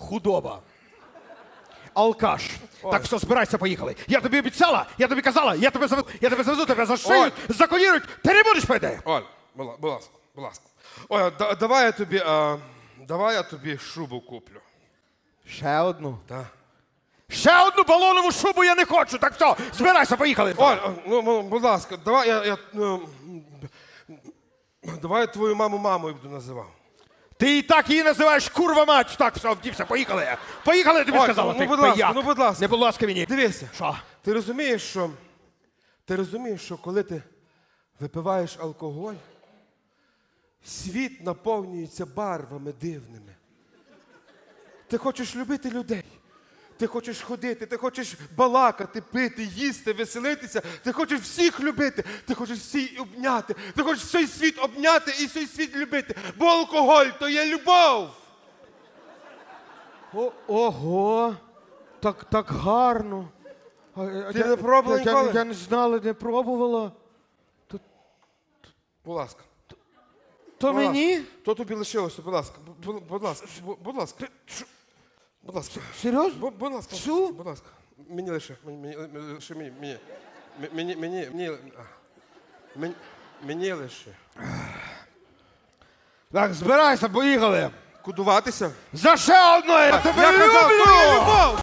худоба. Алкаш. Так, все, збирайся, поїхали. Я тобі обіцяла, я тобі казала, я тебе заведу, я тебе заведу, тебе за шию, Ой. законірують, ти не будеш пити. Оль, будь будь ласка, будь ласка. Оля, да- давай я тобі, а, давай я тобі шубу куплю. Ще одну. Так. Ще одну балонову шубу я не хочу. Так все, збирайся, поїхали. Оль, а, ну, ну, будь ласка, давай я, я ну, давай я твою маму мамою буду називав. Ти і так її називаєш курва мать. Так, все, вдівся, поїхали. Поїхали, я тобі Ой, сказала. ну, ти будь ласка, пияк. ну, будь ласка. Не будь ласка мені. Дивися. Що? Ти розумієш, що ти розумієш, що коли ти випиваєш алкоголь, світ наповнюється барвами дивними. Ти хочеш любити людей. Ти хочеш ходити, ти хочеш балакати, пити, їсти, веселитися. Ти хочеш всіх любити, ти хочеш всіх обняти, ти хочеш цей світ обняти і цей світ любити. Бо алкоголь то є любов. О, ого, так, так гарно. А, а Ти я- не пробувала я, я, ніколи? я не знала, не пробувала. Будь ласка. То Будь мені? То тобі лишилося, будь ласка. Будь, будь ласка, бу- будь ласка. Будь ласка. Серйозно? Бу- Будь ласка. Всю? Будь ласка. Мені лише. Мені, мені, мені, лише мені. Мені, мені, мені, мені, а. мені, мені лише. Так, збирайся, поїхали. Кудуватися? За ще одною! Я тебе Я казав, люблю! то є любов!